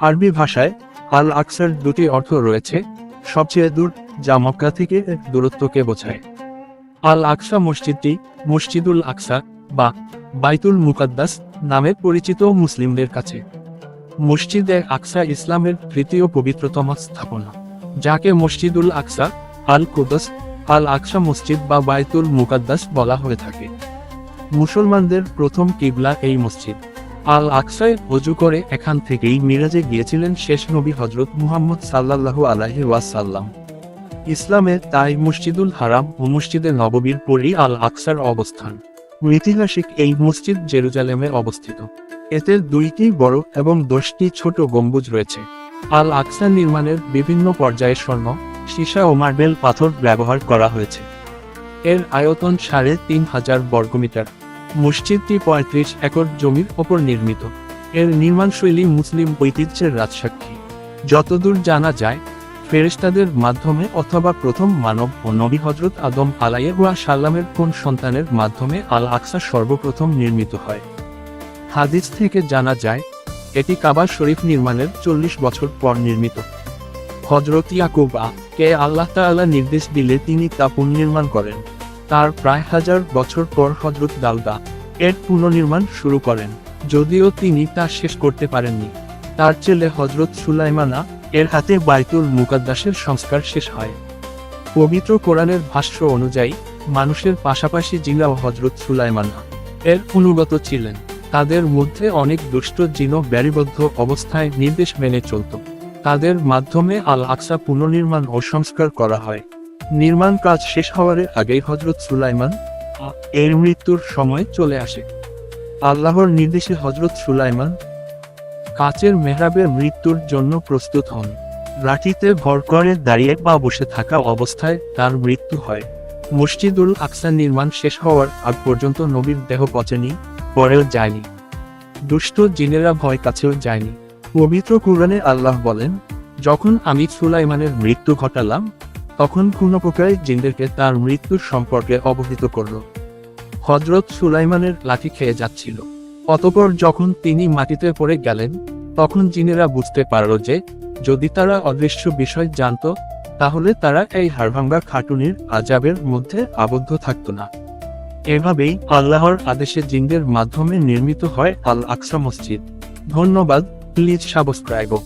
আরবি ভাষায় আল আকসার দুটি অর্থ রয়েছে সবচেয়ে দূর, যা মক্কা থেকে দূরত্বকে বোঝায়। আল আকসা মসজিদটি মসজিদুল আকসা বা বাইতুল মুকাদ্দাস নামে পরিচিত মুসলিমদের কাছে। মসজিদে আকসা ইসলামের তৃতীয় পবিত্রতম স্থাপনা, যাকে মসজিদুল আকসা আল কুদস আল আকসা মসজিদ বা বাইতুল মুকাদ্দাস বলা হয়ে থাকে। মুসলমানদের প্রথম কিবলা এই মসজিদ। আল আকসায় অজু করে এখান থেকেই মিরাজে গিয়েছিলেন শেষ নবী হজরত মুহাম্মদ সাল্লাল্লাহু আলাইহি ওয়াসাল্লাম। ইসলামে তাই মসজিদুল হারাম ও মসজিদে নববীর পরই আল আকসার অবস্থান। ঐতিহাসিক এই মসজিদ জেরুজালেমে অবস্থিত। এতে দুইটি বড় এবং দশটি ছোট গম্বুজ রয়েছে। আল আকসা নির্মাণের বিভিন্ন পর্যায়ে স্বর্ণ, সীসা ও মার্বেল পাথর ব্যবহার করা হয়েছে। এর আয়তন সাড়ে তিন হাজার বর্গমিটার। মসজিদটি পঁয়ত্রিশ একর জমির ওপর নির্মিত। এর নির্মাণশৈলী মুসলিম ঐতিহ্যের রাজসাক্ষী। যতদূর জানা যায় ফেরেস্তাদের মাধ্যমে অথবা প্রথম মানব ও নবী হজরত আদম আলাইয়া সাল্লামের কোন সন্তানের মাধ্যমে আল আকসা সর্বপ্রথম নির্মিত হয়। হাদিস থেকে জানা যায়, এটি কাবা শরীফ নির্মাণের চল্লিশ বছর পর নির্মিত। হজরত ইয়াকুবা কে আল্লাহ তাআলা নির্দেশ দিলে তিনি তা পুনর্নির্মাণ করেন। তার প্রায় হাজার বছর পর হজরত দাউদা এর পুনর্নির্মাণ শুরু করেন। যদিও তিনি তা শেষ করতে পারেননি। তার ছেলে হজরত সুলাইমানা এর হাতে বাইতুল মুকাদ্দাসের সংস্কার শেষ হয়। পবিত্র কোরআনের ভাষ্য অনুযায়ী, মানুষের পাশাপাশি জিনাও হজরত সুলাইমানা এর অনুগত ছিলেন। তাদের মধ্যে অনেক দুষ্ট জিনও ব্যারিবদ্ধ অবস্থায় নির্দেশ মেনে চলত। তাদের মাধ্যমে আল আকসা পুনর্নির্মাণ ও সংস্কার করা হয়। নির্মাণ কাজ শেষ হওয়ার আগেই হজরত সুলাইমান এর মৃত্যুর সময় চলে আসে। আল্লাহর নির্দেশে হজরত সুলাইমান কাচের মেহরাবের মৃত্যুর জন্য প্রস্তুত হন। লাঠিতে ভর করে দাঁড়িয়ে বা বসে থাকা অবস্থায় তার মৃত্যু হয়। মসজিদুল আকসা নির্মাণ শেষ হওয়ার আগ পর্যন্ত নবীর দেহ পচেনি, পরেও যায়নি। দুষ্ট জিনেরা ভয় কাছেও যায়নি। পবিত্র কুরআনে আল্লাহ বলেন, যখন আমি সুলাইমানের মৃত্যু ঘটালাম তখন কোনো প্রকারে জিনদেরকে তার মৃত্যুর সম্পর্কে অবহিত করল। হজরত সুলাইমানের লাঠি খেয়ে যাচ্ছিল। অতপর যখন তিনি মাটিতে পড়ে গেলেন, তখন জিনেরা বুঝতে পারল যে, যদি তারা অদৃশ্য বিষয় জানত, তাহলে তারা এই হাড়ভাঙ্গা খাটুনির আজাবের মধ্যে আবদ্ধ থাকত না। এভাবেই আল্লাহর আদেশে জিনদের মাধ্যমে নির্মিত হয় আল আকসা মসজিদ। ধন্যবাদ, প্লিজ সাবস্ক্রাইব।